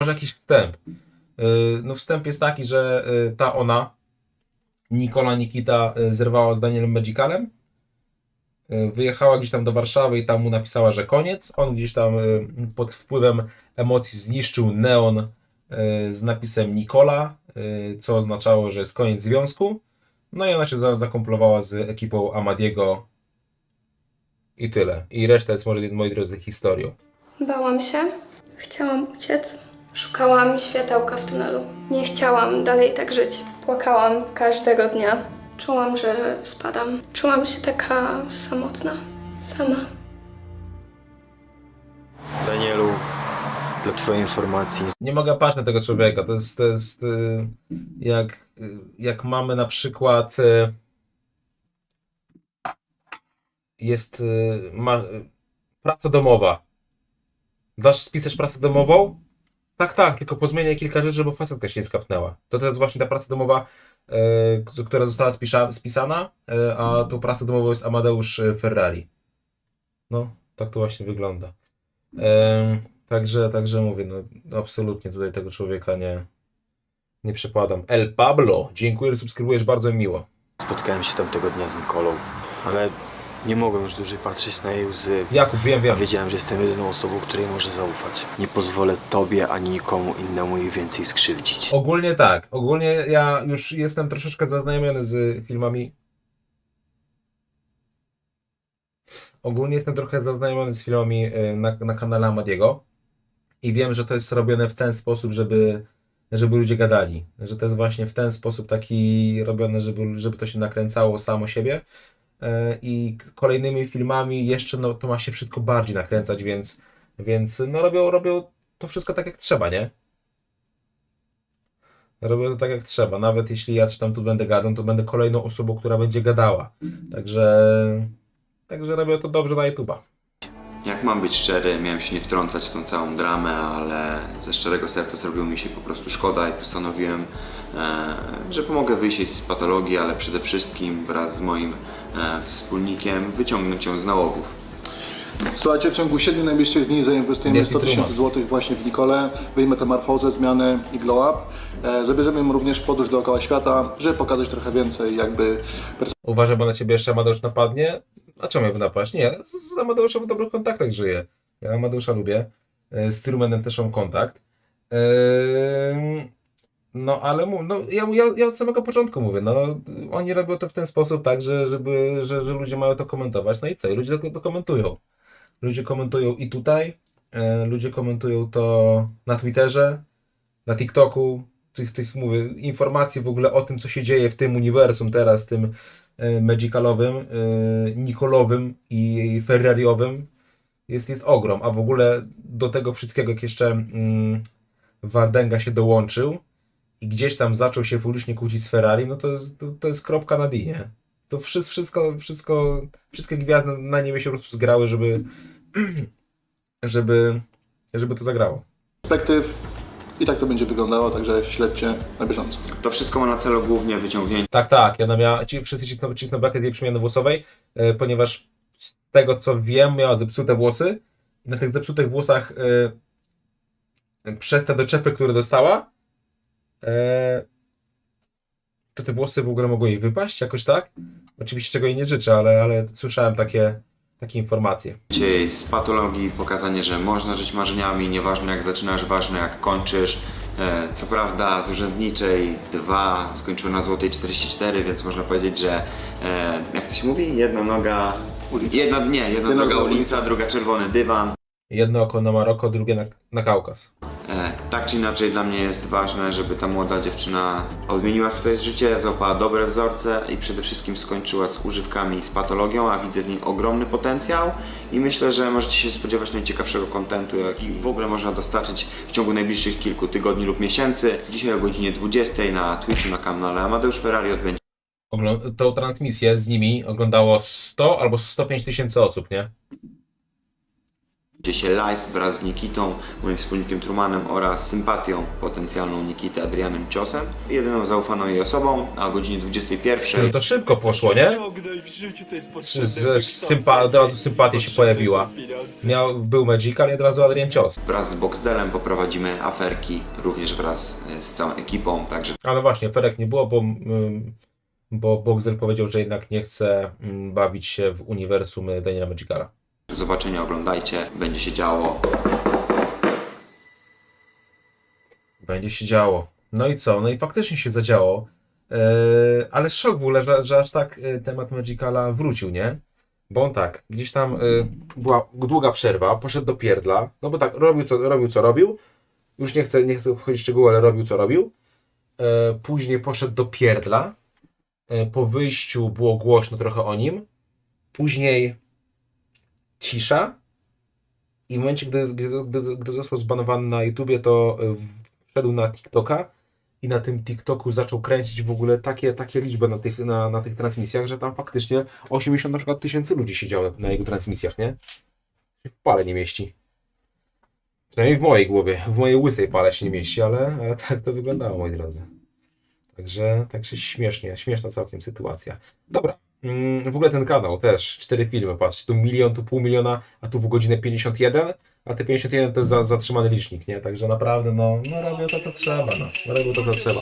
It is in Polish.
może jakiś wstęp. Yy, No wstęp jest taki, że yy, ta ona, Nikola Nikita, yy, zerwała z Danielem Magicalem. Wyjechała gdzieś tam do Warszawy i tam mu napisała, że koniec. On gdzieś tam pod wpływem emocji zniszczył neon z napisem Nikola, co oznaczało, że jest koniec związku. No i ona się za- zakomplowała z ekipą Amadiego i tyle. I reszta jest może, moi drodzy, historią. Bałam się, chciałam uciec. Szukałam światełka w tunelu. Nie chciałam dalej tak żyć. Płakałam każdego dnia. Czułam, że spadam. Czułam się taka samotna. Sama. Danielu, dla Twojej informacji, nie mogę patrzeć na tego człowieka. To jest, to jest y, jak, jak mamy na przykład y, jest y, ma, praca domowa. Dasz spisać pracę domową? Tak, tak, tylko pozmieniaj kilka rzeczy, bo facetka się nie skapnęła. To to jest właśnie ta praca domowa, y, k- która została spisza, spisana, y, a tą pracę domową jest Amadeusz y, Ferrari. No, tak to właśnie wygląda. Em, Także, także mówię, no absolutnie tutaj tego człowieka nie, nie przepadam. El Pablo, dziękuję, że subskrybujesz, bardzo mi miło. spotkałem się tamtego dnia z Nikolą, ale nie mogłem już dłużej patrzeć na jej łzy. Jakub, wiem, wiem. wiedziałem, że jestem jedyną osobą, której może zaufać. Nie pozwolę Tobie ani nikomu innemu jej więcej skrzywdzić. Ogólnie tak, ogólnie ja już jestem troszeczkę zaznajomiony z filmami. Ogólnie jestem trochę zaznajomiony z filmami y, na, na kanale Amadiego i wiem, że to jest robione w ten sposób, żeby, żeby ludzie gadali. Że to jest właśnie w ten sposób taki robione, żeby, żeby to się nakręcało samo siebie. Y, I kolejnymi filmami jeszcze no, to ma się wszystko bardziej nakręcać, więc, więc no, robią, robią to wszystko tak jak trzeba, nie? Robię to tak jak trzeba. Nawet jeśli ja coś tam tu będę gadał, to będę kolejną osobą, która będzie gadała. Także, także robię to dobrze na YouTube'a. Jak mam być szczery, miałem się nie wtrącać w tą całą dramę, ale ze szczerego serca zrobiło mi się po prostu szkoda i postanowiłem, e, że pomogę wyjść z patologii, ale przede wszystkim wraz z moim e, wspólnikiem wyciągnąć ją z nałogów. Słuchajcie, w ciągu 7 najbliższych dni zainwestujemy Jest i 100 tysięcy złotych właśnie w jej metamorfozę, zmianę i glow up. E, Zabierzemy ją również w podróż dookoła świata, żeby pokazać trochę więcej jakby Uważaj, bo na ciebie jeszcze Amadeusz napadnie. A czemu miałby napaść? Nie, z, z Amadeuszem w dobrych kontaktach żyję. Ja Amadeusza lubię. E, Z Trumanem też mam kontakt. Ehm, No ale no, ja, ja, ja od samego początku mówię, no oni robią to w ten sposób tak, że, żeby, że, że ludzie mają to komentować. No i co? I ludzie to, to komentują. Ludzie komentują i tutaj, e, ludzie komentują to na Twitterze, na TikToku, tych, tych mówię, informacji w ogóle o tym, co się dzieje w tym uniwersum teraz, tym e, Magicalowym, e, Nikolowym i Ferrariowym jest, jest ogrom, a w ogóle do tego wszystkiego jak jeszcze mm, Wardenga się dołączył i gdzieś tam zaczął się publicznie kłócić z Ferrari, no to, to, to jest kropka na D, nie? To wszystko, wszystko, wszystkie gwiazdy na niebie się po prostu zgrały, żeby, żeby, żeby to zagrało. perspektyw i tak to będzie wyglądało, także śledźcie na bieżąco. To wszystko ma na celu głównie wyciągnięcie Tak, tak. Ja miała, ci wszyscy cisną, cisną z jej przemiany włosowej, e, ponieważ z tego co wiem, miała zepsute włosy i na tych zepsutych włosach e, przez te doczepy, które dostała, e, to te włosy w ogóle mogły jej wypaść jakoś tak. Oczywiście czego jej nie życzę, ale, ale słyszałem takie, takie informacje. jej z patologii, pokazanie, że można żyć marzeniami, nieważne jak zaczynasz, ważne jak kończysz. E, Co prawda z urzędniczej 2 skończyły na złotej 44, więc można powiedzieć, że e, jak to się mówi? Jedna noga... Jedna, nie, jedna, Jedna noga noga ulica, druga czerwony dywan. Jedno oko na Maroko, drugie na, na Kaukaz. Tak czy inaczej dla mnie jest ważne, żeby ta młoda dziewczyna odmieniła swoje życie, złapała dobre wzorce i przede wszystkim skończyła z używkami i z patologią, a widzę w niej ogromny potencjał i myślę, że możecie się spodziewać najciekawszego kontentu, jaki w ogóle można dostarczyć w ciągu najbliższych kilku tygodni lub miesięcy. Dzisiaj o godzinie 20 na Twitchu na kanale Amadeusz Ferrari odbędzie tą transmisję z nimi oglądało 100 albo 105 tysięcy osób, nie? Dzieje się live wraz z Nikitą, moim wspólnikiem Trumanem oraz sympatią potencjalną Nikity Adrianem Ciosem, jedyną zaufaną jej osobą, a o godzinie 21. No to szybko poszło, nie? Ciągnąć w życiu to jest Z, potrzebne z, wykształcenie, sympa, od razu sympatia się pojawiła. pieniądze. Miał, był Magical i od razu Adrian Cios. Wraz z Boxdelem poprowadzimy aferki, również wraz e, z całą ekipą, także Ale właśnie, Ferek nie było, bo, ym, bo Boxer powiedział, że jednak nie chce bawić się w uniwersum Daniela Magicala. Zobaczenia, oglądajcie, będzie się działo. Będzie się działo. No i co? No i faktycznie się zadziało. Yy, ale szok w ogóle, że, że aż tak yy, temat Magicala wrócił, nie? Bo on tak, gdzieś tam yy, była długa przerwa, poszedł do pierdla, no bo tak, robił co robił, co robił. Już nie chcę, nie chcę wchodzić w szczegóły, ale robił co robił. Yy, później poszedł do pierdla. Yy, po wyjściu było głośno trochę o nim. Później cisza. I w momencie, gdy, gdy, gdy, gdy został zbanowany na YouTubie, to y, wszedł na TikToka i na tym TikToku zaczął kręcić w ogóle takie, takie liczby na tych, na, na tych transmisjach, że tam faktycznie 80 na przykład tysięcy ludzi siedziało na, jego transmisjach, nie? W pale nie mieści. Przynajmniej w mojej głowie, w mojej łysej pale się nie mieści, ale, ale tak to wyglądało, moi drodzy. Także, także śmiesznie, śmieszna całkiem sytuacja. Dobra, w ogóle ten kanał też, cztery filmy, patrzcie, tu milion, tu pół miliona, a tu w godzinę 51, a te 51 to jest za, zatrzymany licznik, nie? Także naprawdę, no, no robią to, co trzeba, no, robią to, co trzeba.